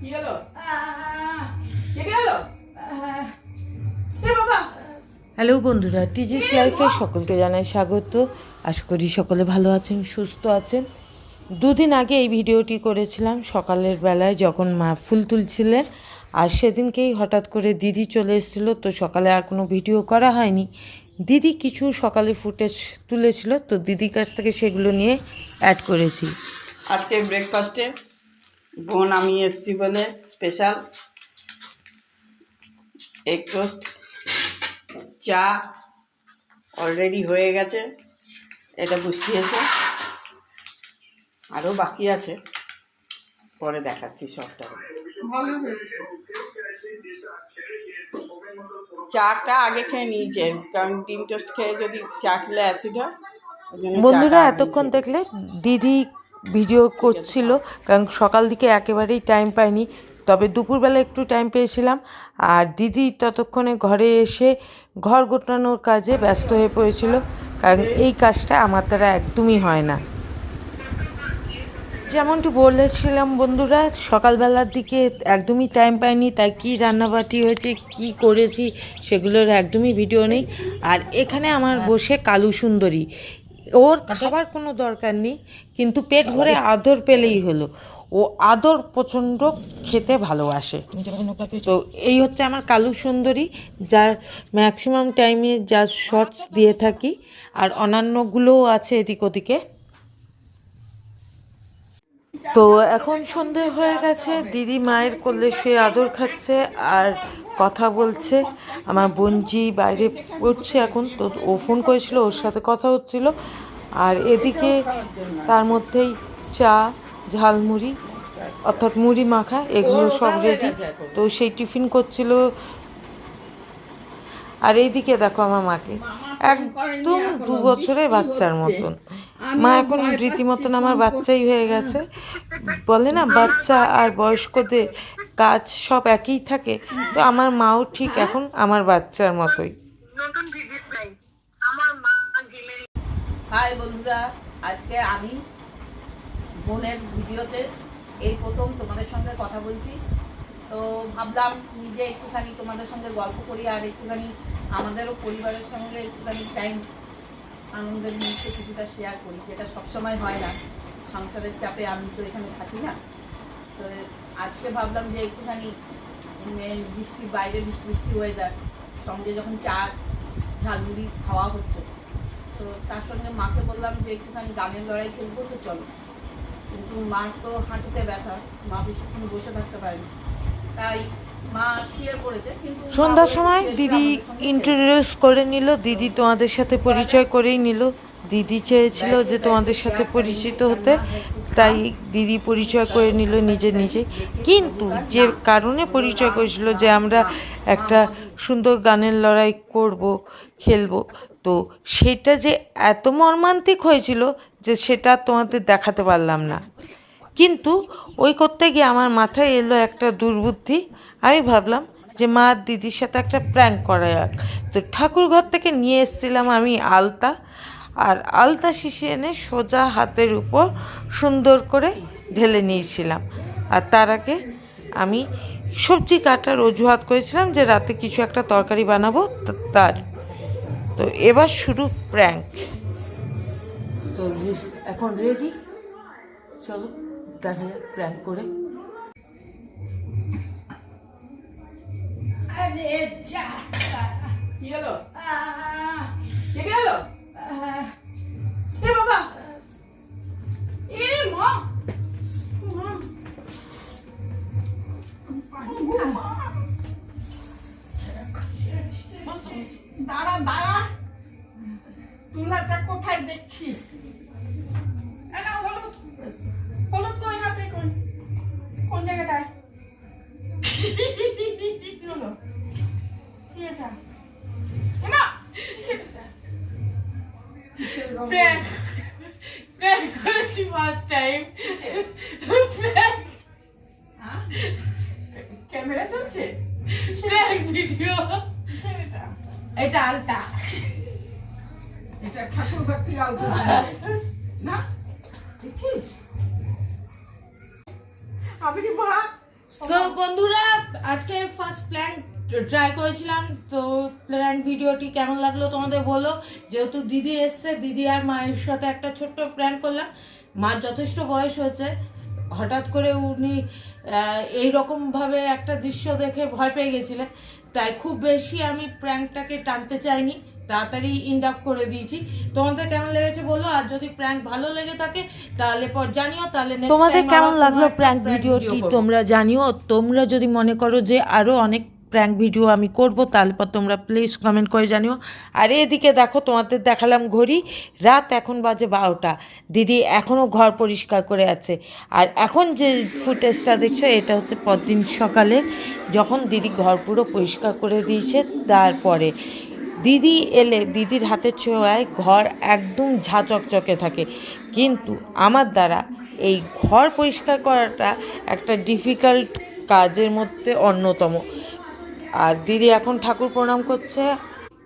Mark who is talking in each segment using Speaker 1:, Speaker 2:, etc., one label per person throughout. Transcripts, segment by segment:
Speaker 1: কি হলো? কেটে
Speaker 2: হ্যালো বন্ধুরা টিজিস লাইফে সকলকে জানাই স্বাগত। আশা করি সকলে ভালো আছেন সুস্থ আছেন। দুদিন আগে এই ভিডিওটি করেছিলাম সকালের বেলায় যখন মা ফুল তুলছিলেন আর সেদিনকেই হঠাৎ করে দিদি চলে এসেছিল তো সকালে আর কোনো ভিডিও করা হয়নি। দিদি কিছু সকালে ফুটেজ তুলেছিল তো দিদির কাছ থেকে সেগুলো নিয়ে অ্যাড করেছি।
Speaker 1: আজকে ব্রেকফাস্টে বোন আমি এসছি বলে স্পেশাল এগ টোস্ট চা অলরেডি হয়ে গেছে এটা বসিয়েছে। আরও বাকি আছে পরে দেখাচ্ছি সবটা। চাটা আগে খেয়ে নিয়েছে কারণ ডিম টোস্ট খেয়ে যদি চা খেলে অ্যাসিড হয়
Speaker 2: বন্ধুরা এতক্ষণ দেখলে দিদি ভিডিও করছিল, কারণ সকাল দিকে একেবারেই টাইম পাইনি। তবে দুপুরবেলা একটু টাইম পেয়েছিলাম। আর দিদি ততক্ষণে ঘরে এসে ঘর গোটানোর কাজে ব্যস্ত হয়ে পড়েছিল, কারণ এই কাজটা আমার দ্বারা একদমই হয় না। যেমনটি বলেছিলাম বন্ধুরা, সকালবেলার দিকে একদমই টাইম পাইনি, তাই কী রান্নাবাটি হয়েছে, কি করেছি, সেগুলোর একদমই ভিডিও নেই। আর এখানে আমার বসে কালু সুন্দরী। ওর খাবার কোনো দরকার নেই কিন্তু পেট ভরে আদর পেলেই হলো। ও আদর প্রচণ্ড খেতে ভালোবাসে। তো এই হচ্ছে আমার কালু সুন্দরী যার ম্যাক্সিমাম টাইমে যা শর্টস দিয়ে থাকি আর অন্যান্যগুলোও আছে এদিক ওদিকে। তো এখন সন্ধে হয়ে গেছে দিদি মায়ের কোলে শুয়ে আদর খাচ্ছে আর কথা বলছে। আমার বোনজি বাইরে পড়ছে এখন, তো ও ফোন করেছিল, ওর সাথে কথা হচ্ছিল। আর এদিকে তার মধ্যেই চা, ঝালমুড়ি, অর্থাৎ মুড়ি মাখা, এগুলো সব রেডি তো সেই টিফিন করছিল। আর এইদিকে দেখো আমার মাকে। একদম দু বছরের বাচ্চার মতন। মা এখন রীতিমতন আমার বাচ্চাই হয়ে গেছে। বলে না, বাচ্চা আর বয়স্কদের কাজ সব একই থাকে। তো আমার মাও ঠিক এখন আমার বাচ্চার মতোই।
Speaker 1: হাই বন্ধুরা আজকে আমি বোনের ভিডিওতে এই প্রথম তোমাদের সঙ্গে কথা বলছি। তো ভাবলাম নিজে একটুখানি তোমাদের সঙ্গে গল্প করি আর একটুখানি আমাদেরও পরিবারের সঙ্গে একটুখানি টাইম আনন্দের মুহূর্তে কিছুটা শেয়ার করি যেটা সবসময় হয় না। সংসারের চাপে আমি তো এখানে থাকি না। তো আজকে ভাবলাম যে একটুখানি বৃষ্টি বাইরে বৃষ্টি বৃষ্টি ওয়েদার সঙ্গে যখন চা ঝালমুড়ি খাওয়া হচ্ছে তো তার সঙ্গে মাকে বললাম যে একটুখানি গানের লড়াই খেলব তো চলো। কিন্তু মার তো হাঁটুতে ব্যথা মা বেশিক্ষণ বসে থাকতে পারেনি। তাই মা মা
Speaker 2: সন্ধ্যার সময় দিদি ইন্ট্রোডিউস করে নিল দিদি তোমাদের সাথে পরিচয় করেই নিল। দিদি চেয়েছিল যে তোমাদের সাথে পরিচিত হতে। তাই দিদি পরিচয় করে নিল নিজে নিজে। কিন্তু যে কারণে পরিচয় করেছিল যে আমরা একটা সুন্দর গানের লড়াই করব, খেলব, তো সেটা যে এত মর্মান্তিক হয়েছিল যে সেটা তোমাদের দেখাতে পারলাম না। কিন্তু ওই করতে গিয়ে আমার মাথায় এলো একটা দুর্বুদ্ধি। আমি ভাবলাম যে মা দিদির সাথে একটা প্র্যাঙ্ক করা যাক। তো ঠাকুর ঘর থেকে নিয়ে এসেছিলাম আমি আলতা। আর আলতা শিশি এনে সোজা হাতের উপর সুন্দর করে ঢেলে নিয়েছিলাম। আর তার আগে আমি সবজি কাটার অজুহাত করেছিলাম যে রাতে কিছু একটা তরকারি বানাবো তা- তার। তো এবার শুরু প্র্যাঙ্ক তো এখন রেডি চলো দেখা যাক প্র্যাঙ্ক করে।
Speaker 3: আরে যা। দাঁড়া দাঁড়া। তুলাটা কোথায় না, হলুদ। হলুদ কই হাতে কই? কোন জায়গাটায়? কি এটা? এটা?
Speaker 1: প্র্যাঙ্ক প্র্যাঙ্ক করেছি ফার্স্ট টাইম
Speaker 3: এটা আলতা। এটা ঠাকুর ঘর আলতা। না? দেখছিস
Speaker 1: আমি কি মা
Speaker 4: সো বন্ধুরা আজকে ফার্স্ট প্ল্যান ট্রাই করেছিলাম। তো প্ল্যান ভিডিওটি কেমন লাগল তোমাদের বলো। যেহেতু দিদি এসছে দিদি আর মায়ের সাথে একটা ছোট্ট প্ল্যান করলাম। মার যথেষ্ট বয়স হয়েছে। হঠাৎ করে উনি এই ভাবে একটা দৃশ্য দেখে ভয় পেয়ে গেছিলেন তাই খুব বেশি আমি প্র্যাঙ্কটাকে টানতে চাইনি। তাড়াতাড়ি ইন্ড আপ করে দিয়েছি। তোমাদের কেমন লেগেছে বলো? আর যদি প্র্যাঙ্ক ভালো লেগে থাকে তাহলে পর জানিও তাহলে
Speaker 2: তোমাদের কেমন লাগল প্র্যাঙ্ক ভিডিওটি? তোমরা জানিও তোমরা যদি মনে করো যে আরও অনেক প্র্যাঙ্ক ভিডিও আমি করব, তাহলে পর তোমরা প্লিজ কমেন্ট করে জানিও। আর এদিকে দেখো, তোমাদের দেখালাম ঘড়ি, রাত এখন বাজে বারোটা। দিদি এখনও ঘর পরিষ্কার করে আছে। আর এখন যে ফুটেজটা দেখছ, এটা হচ্ছে পরদিন সকালের, যখন দিদি ঘর পুরো পরিষ্কার করে দিয়েছে, তারপরে দিদি এলে, দিদির হাতের ছোঁয়ায় ঘর একদম ঝা চকচকে থাকে। কিন্তু আমার দ্বারা এই ঘর পরিষ্কার করাটা একটা ডিফিকাল্ট কাজের মধ্যে অন্যতম। আর দিদি এখন ঠাকুর প্রণাম করছে।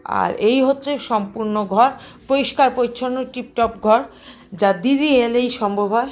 Speaker 2: আর এই হচ্ছে সম্পূর্ণ ঘর, পরিষ্কার, পরিচ্ছন্ন, টিপটপ ঘর। যা দিদি এলেই সম্ভব হয়।